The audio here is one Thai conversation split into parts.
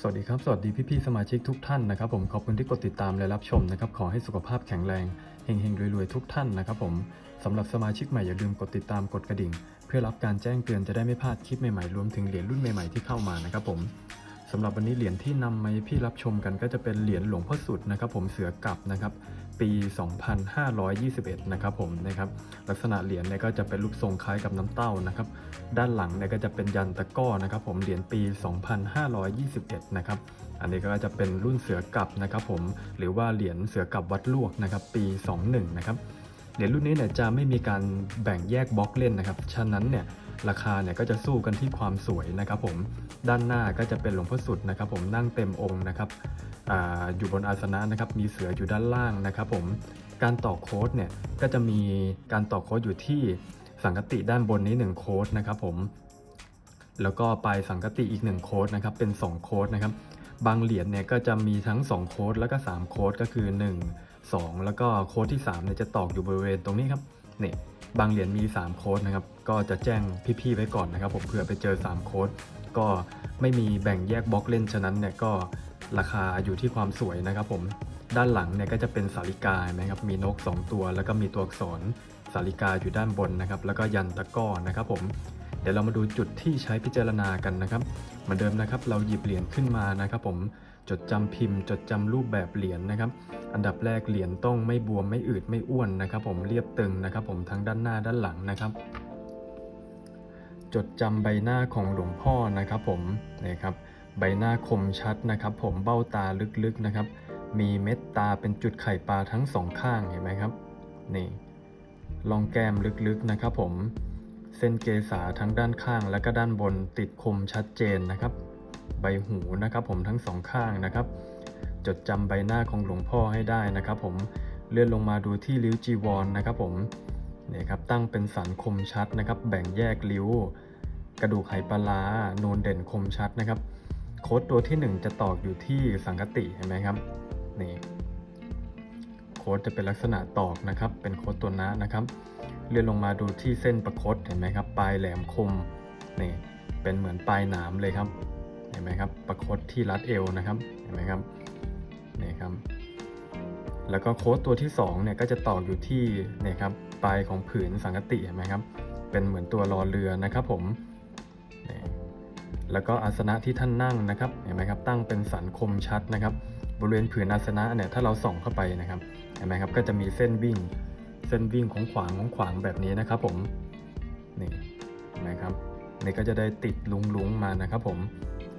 สวัสดีครับ สวัสดีพี่ๆสมาชิกทุกท่านนะครับผมขอบคุณที่กดติดตามและรับชมนะครับขอให้สุขภาพแข็งแรงเฮงๆรวยๆทุกท่านนะครับผมสำหรับสมาชิกใหม่อย่าลืมกดติดตามกดกระดิ่ง เพื่อรับการแจ้งเตือนจะได้ไม่พลาดคลิปใหม่ๆรวมถึงเหรียญรุ่นใหม่ๆที่เข้ามานะครับผมสำหรับวันนี้เหรียญที่นำมาให้พี่รับชมกันก็จะเป็นเหรียญหลวงพ่อสุดนะครับผมเสือกลับนะครับ ปี 2521 นะครับผมนะครับลักษณะเหรียญเนี่ยก็จะเป็นรูปทรงคล้ายกับน้ำเต้านะครับด้านหลังเนี่ยก็จะเป็นยันตะก้อนะครับผมเหรียญปี 2521 นะครับอันนี้ก็จะเป็นรุ่นเสือกลับนะครับผมหรือว่าเหรียญเสือกลับวัดลวกนะครับปี 21 นะครับเหรียญรุ่นนี้เนี่ยจะไม่มีการแบ่งแยกบล็อกเล่นนะครับฉะนั้นเนี่ย ราคาเนี่ยก็จะสู้กันที่ความสวยนะครับผมด้านหน้าก็จะเป็นหลวงพ่อสุดนะครับผมนั่งเต็มองค์นะครับออยู่บนอาสนะนะครับมีเสืออยู่ด้านล่างนะครับผมการต่อโค้ดเนี่ยก็จะมีการต่อโค้ดอยู่ที่สังกติด้านบนนี้ 1 โค้ดนะครับผมแล้วก็ปลายสังกติอีก 1 โค้ดนะครับเป็น 2 โค้ดนะครับบางเหรียญเนี่ยก็จะมีทั้ง 2 โค้ดแล้วก็ 3 โค้ดก็คือ 1 2 แล้วก็โค้ดที่3เนี่ยจะตอกอยู่บริเวณตรงนี้ครับนี่ บางเหรียญมี 3 โค้ดนะครับ ก็จะแจ้งพี่ๆไว้ก่อนนะครับ ผมเผื่อไปเจอ 3 โค้ด ก็ไม่มีแบ่งแยกบล็อกเล่น ฉะนั้นเนี่ยก็ราคาอยู่ที่ความสวยนะครับผม ด้านหลังเนี่ยก็จะเป็นสาริกาเห็นะครับ มีนก 2 ตัว แล้วก็มีตัวอักษรสาริกาอยู่ด้านบนนะครับ แล้วก็ยันตะก้อนะครับผม เดี๋ยวเรามาดูจุดที่ใช้พิจารณากันนะครับ เหมือนเดิมนะครับ เราหยิบเหรียญขึ้นมานะครับผม จดจำพิมพ์จดจำรูปแบบเหรียญนะครับ อันดับแรกเหรียญต้องไม่บวมไม่อืดไม่อ้วนนะครับ ผมเรียบตึงนะครับ ผมทั้งด้านหน้าด้านหลังนะครับ จดจำใบหน้าของหลวงพ่อนะครับ ผมนี่ครับ ใบหน้าคมชัดนะครับ ผมเบ้าตาลึกๆนะครับ มีเม็ดตาเป็นจุดไข่ปลาทั้งสองข้างเห็นไหมครับนี่ลองแก้มลึกๆนะครับ ผมเส้นเกษาทั้งด้านข้างและก็ด้านบนติดคมชัดเจนนะครับ ใบหูนะครับ ผมทั้งสองข้างนะครับ จดจำใบหน้าของหลวงพ่อให้ได้นะครับ ผมเลื่อนลงมาดูที่ริ้วจีวรนนะครับ ผมเนี่ยครับตั้งเป็นสันคมชัดนะครับ แบ่งแยกริ้ว กระดูกไหปลาร้านูนเด่นคมชัดนะครับ โค้ดตัวที่ 1 จะตอกอยู่ที่สังกติเห็นไหมครับนี่โค้ดจะเป็นลักษณะตอกนะครับ เป็นโค้ดตัวนะนะครับ เลื่อนลงมาดูที่เส้นประคตเห็นไหมครับ ปลายแหลมคมนี่เป็นเหมือนปลายหนามเลยครับ ห็นไหมครับ ประคตที่รัดเอวนะครับ เห็นไหมครับ นี่ครับ แล้วก็โค้ดตัวที่2เนี่ยก็จะตอกอยู่ที่นี่ครับปลายของผืนสังกติเห็นไหมครับ เป็นเหมือนตัวรอเรือนะครับผมนี่แล้วก็อาสนะที่ท่านนั่งนะครับ เห็นไหมครับ ตั้งเป็นสันคมชัดนะครับ บริเวณผืนอาสนะเนี่ยถ้าเราส่องเข้าไปนะครับ เห็นไหมครับ ก็จะมีเส้นวิ่ง เส้นวิ่งของขวางของขวางแบบนี้นะครับผม นี่นะครับนี่ก็จะได้ติดลุงลุงมานะครับผม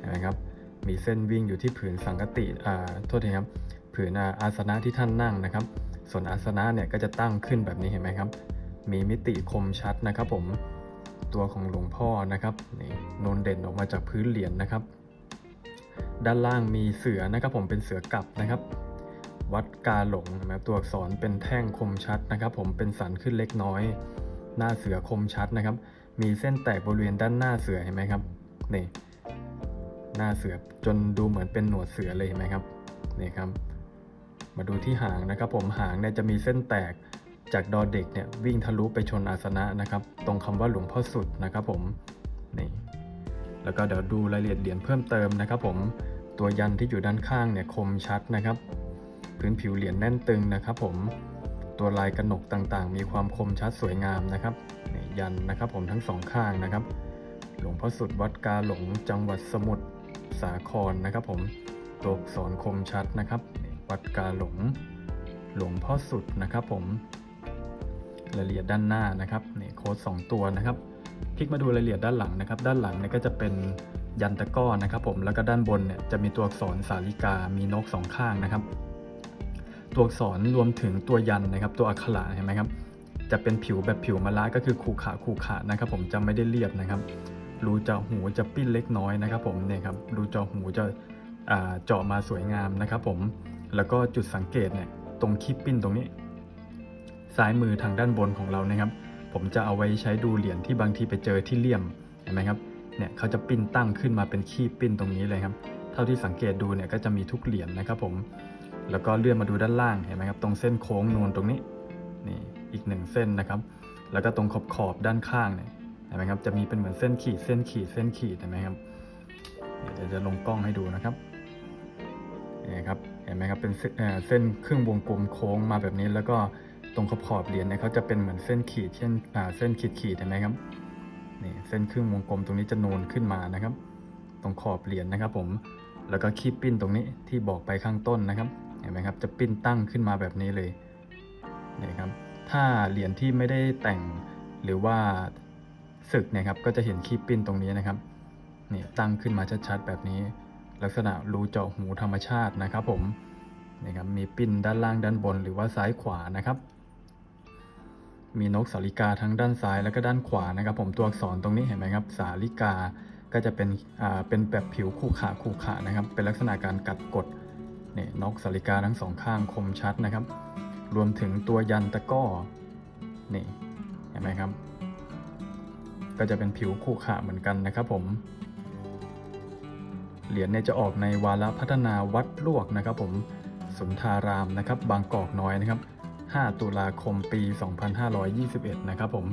นไหมครับ มีเส้นวิ่งอยู่ที่ผืนสังกติอ่าโทษทีครับ ผืนอาสนะที่ท่านนั่งนะครับ ส่วนอาสนะเนี่ยก็จะตั้งขึ้นแบบนี้เห็นไหมครับ มีมิติคมชัดนะครับ ผม ตัวของหลวงพ่อนะครับ นี่นูนเด่นออกมาจากพื้นเหรียญนะครับ ด้านล่างมีเสือนะครับ ผมเป็นเสือกลับนะครับวัดกาหลงนะครับตัวอักษรเป็นแท่งคมชัดนะครับ ผมเป็นสันขึ้นเล็กน้อย หน้าเสือคมชัดนะครับ มีเส้นแตกบริเวณด้านหน้าเสือเห็นไหมครับนี่ หน้าเสือจนดูเหมือนเป็นหนวดเสือเลยเห็นไหมครับนี่ครับ มาดูที่หางนะครับผมหางเนี่ยจะมีเส้นแตกจากดอเด็กเนี่ยวิ่งทะลุไปชนอาสนะนะครับ ตรงคำว่าหลวงพ่อสุดนะครับผมนี่แล้วก็เดี๋ยวดูรายละเอียดเหรียญเพิ่มเติมนะครับผมตัวยันที่อยู่ด้านข้างเนี่ยคมชัดนะครับ พื้นผิวเหรียญแน่นตึงนะครับ ผมตัวลายกระหนกต่างๆ มีความคมชัดสวยงามนะครับนี่ยันนะครับผมทั้งสองข้างนะครับ หลวงพ่อสุดวัดกาหลงจังหวัดสมุทร สาครนะครับผมตัวอักษรคมชัดนะครับ วัดกาหลง หลวงพ่อสุดนะครับผมรายละเอียดด้านหน้านะครับนี่โค้ดสองตัวนะครับพลิกมาดูรายละเอียดด้านหลังนะครับ ด้านหลังเนี่ยก็จะเป็นยันตะก้อนะครับ ผมแล้วก็ด้านบนเนี่ยจะมีตัวอักษรสาลิกา มีนกสองข้างนะครับ ตัวอักษรรวมถึงตัวยันนะครับ ตัวอักขระเห็นไหมครับ จะเป็นผิวแบบผิวมะละก็คือคูขาคูขานะครับ ผมจะไม่ได้เรียบนะครับ รูจาะหูจะปิ้นเล็กน้อยนะครับผมเนี่ยครับรูจาะหูจะเจาะมาสวยงามนะครับผมแล้วก็จุดสังเกตเนี่ยตรงคีบปิ้นตรงนี้ ซ้ายมือทางด้านบนของเรานะครับ ผมจะเอาไว้ใช้ดูเหรียญที่บางทีไปเจอที่เลี่ยมเห็นไหมครับเนี่ยเขาจะปิ้นตั้งขึ้นมาเป็นคีบปิ้นตรงนี้เลยครับ เท่าที่สังเกตดูเนี่ยก็จะมีทุกเหรียญนะครับผมแล้วก็เลื่อนมาดูด้านล่างเห็นไหมครับ ตรงเส้นโค้งนูนตรงนี้นี่อีกหนึ่งเส้นนะครับ แล้วก็ตรงขอบขอบด้านข้างเนี่ย เห็นไหมครับจะมีเป็นเหมือนเส้นขีดเส้นขีดเส้นขีดเห็นไหมครับเดี๋ยวจะลงกล้องให้ดูนะครับนี่ครับเห็นไหมครับเป็นเส้นครึ่งวงกลมโค้งมาแบบนี้ แล้วก็ตรงขอบขอบเหรียญเนี่ยเขาจะเป็นเหมือนเส้นขีดเช่นเส้นขีดขีดเห็นไหมครับนี่เส้นครึ่งวงกลมตรงนี้จะนูนขึ้นมานะครับ ตรงขอบเหรียญนะครับ ผมแล้วก็คีบปิ้นตรงนี้ที่บอกไปข้างต้นนะครับ เห็นไหมครับจะปิ้นตั้งขึ้นมาแบบนี้เลยนี่ครับถ้าเหรียญที่ไม่ได้แต่งหรือว่า ศึกเนี่ยครับก็จะเห็นคีบปิ้นตรงนี้นะครับนี่ตั้งขึ้นมาชัดๆ แบบนี้ ลักษณะรูเจาะหูธรรมชาตินะครับ ผมนี่ครับมีปิ้นด้านล่างด้านบนหรือว่าซ้ายขวานะครับ มีนกสาลิกาทั้งด้านซ้ายแล้วก็ด้านขวานะครับ ผมตัวอักษรตรงนี้เห็นไหมครับ สาลิกาก็จะเป็นอ่าเป็นแบบผิวขู่ขาขู่ขานะครับ เป็นลักษณะการกัดกดนี่นกสาลิกาทั้งสองข้างคมชัดนะครับ รวมถึงตัวยันตะก้อนี่เห็นไหมครับ ก็จะเป็นผิวขู่ขาเหมือนกันนะครับผม เหรียญเนี่ยจะออกในวาระพัฒนาวัดลวกนะครับผมสุนทารามนะครับ บางกอกน้อยนะครับ 5 ตุลาคมปี 2521 นะครับผม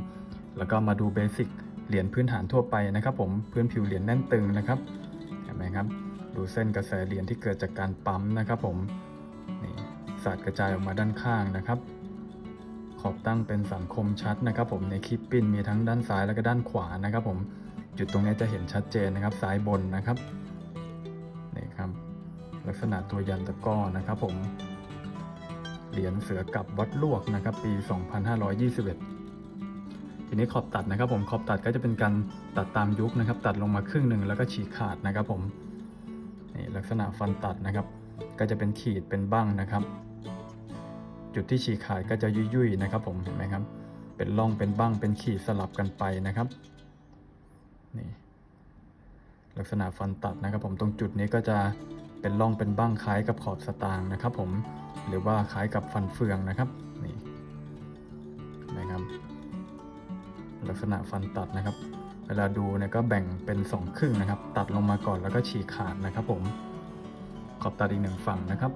แล้วก็มาดูเบสิกเหรียญพื้นฐานทั่วไปนะครับ ผมพื้นผิวเหรียญแน่นตึงนะครับเห็นไหมครับ ดูเส้นกระแสเหรียญที่เกิดจากการปั๊มนะครับ ผมนี่สาดกระจายออกมาด้านข้างนะครับ บตั้งเป็นสังคมชัดนะครับผมในคลิปปิ้นมีทั้งด้านซ้ายแล้วก็ด้านขวานะครับผมจุดตรงนี้จะเห็นชัดเจนนะครับซ้ายบนนะครับนี่ครับลักษณะตัวยันตะก้อนะครับผมเหรียญเสือกับวัดลวกนะครับปี 2521 ทีนี้ขอบตัดนะครับผมขอบตัดก็จะเป็นการตัดตามยุคนะครับ ตัดลงมาครึ่งหนึ่งแล้วก็ฉีกขาดนะครับผมนี่ลักษณะฟันตัดนะครับ ก็จะเป็นขีดเป็นบ้างนะครับ จุดที่ฉีกขาดก็จะยุ่ยๆนะครับ ผมเห็นไหมครับ เป็นร่องเป็นบ้างเป็นขีดสลับกันไปนะครับนี่ลักษณะฟันตัดนะครับ ผมตรงจุดนี้ก็จะเป็นร่องเป็นบ้างคล้ายกับขอบสตางค์นะครับ ผมหรือว่าคล้ายกับฟันเฟืองนะครับนี่นะครับ ลักษณะฟันตัดนะครับ เวลาดูเนี่ยก็แบ่งเป็นสองครึ่งนะครับ ตัดลงมาก่อนแล้วก็ฉีกขาดนะครับ ผมขอบตัดอีกหนึ่งฝั่งนะครับ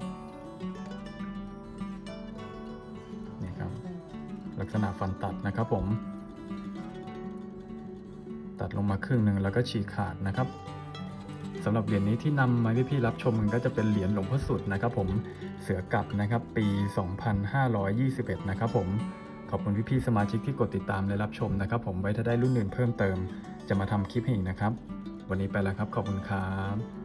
ลักษณะฟันตัดนะครับผม ตัดลงมาครึ่งหนึ่งแล้วก็ฉีกขาดนะครับสำหรับเหรียญนี้ที่นำมาให้พี่รับชมมันก็จะเป็นเหรียญหลวงพ่อสุดนะครับผมเสือกับนะครับปี 2521 นะครับผมขอบคุณพี่ๆสมาชิกที่กดติดตามและรับชมนะครับ ผมไว้ถ้าได้รุ่นอื่นเพิ่มเติม จะมาทำคลิปให้อีกนะครับ วันนี้ไปแล้วครับขอบคุณครับ